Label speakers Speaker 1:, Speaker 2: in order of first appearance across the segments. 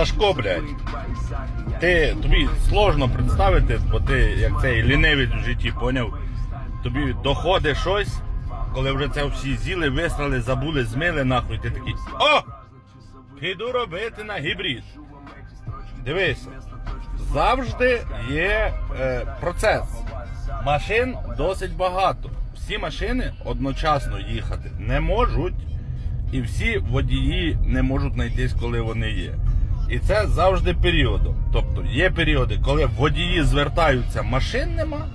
Speaker 1: Сашко, блядь, ти, тобі сложно представити, бо ти як цей лінивець в житті, поняв? Тобі доходить щось, коли вже це всі з'їли, висрали, забули, змили нахуй, ти такий. О! Піду робити на гібрид. Дивися, завжди є е, процес. Машин досить багато. Всі машини одночасно їхати не можуть, і всі водії не можуть знайтись, коли вони є. І це завжди періодом. Тобто є періоди, коли водії звертаються, машин нема.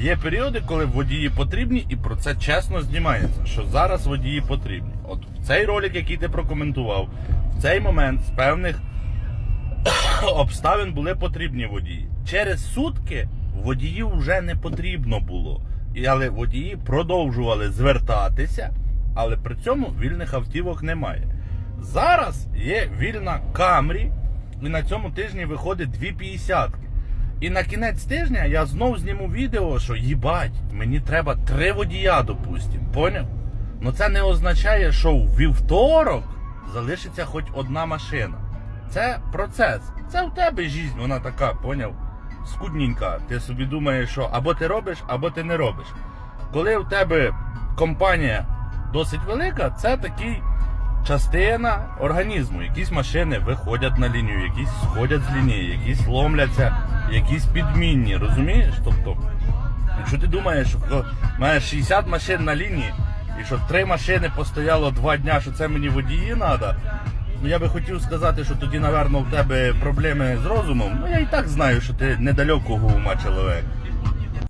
Speaker 1: Є періоди, коли водії потрібні, і про це чесно знімається, що зараз водії потрібні. От в цей ролик, який ти прокоментував, в цей момент з певних обставин були потрібні водії. Через сутки водіїв вже не потрібно було. Але водії продовжували звертатися, але при цьому вільних автівок немає. Зараз є вільна Камрі, і на цьому тижні виходить дві п'ятдесятки. І на кінець тижня я знов зніму відео, що їбать, мені треба три водія, допустим. Поняв? Ну це не означає, що в вівторок залишиться хоч одна машина. Це процес. Це в тебе життя, вона така, поняв? Скудненька. Ти собі думаєш, що або ти робиш, або ти не робиш. Коли в тебе компанія досить велика, це такий частина організму. Якісь машини виходять на лінію, якісь сходять з лінії, якісь ломляться, якісь підмінні, розумієш? Тобто, якщо ти думаєш, що мене 60 машин на лінії, і що три машини постояло два дня, що це мені водії треба. Ну я би хотів сказати, що тоді, напевно, в тебе проблеми з розумом. Ну я і так знаю, що ти недалекого ума чоловік.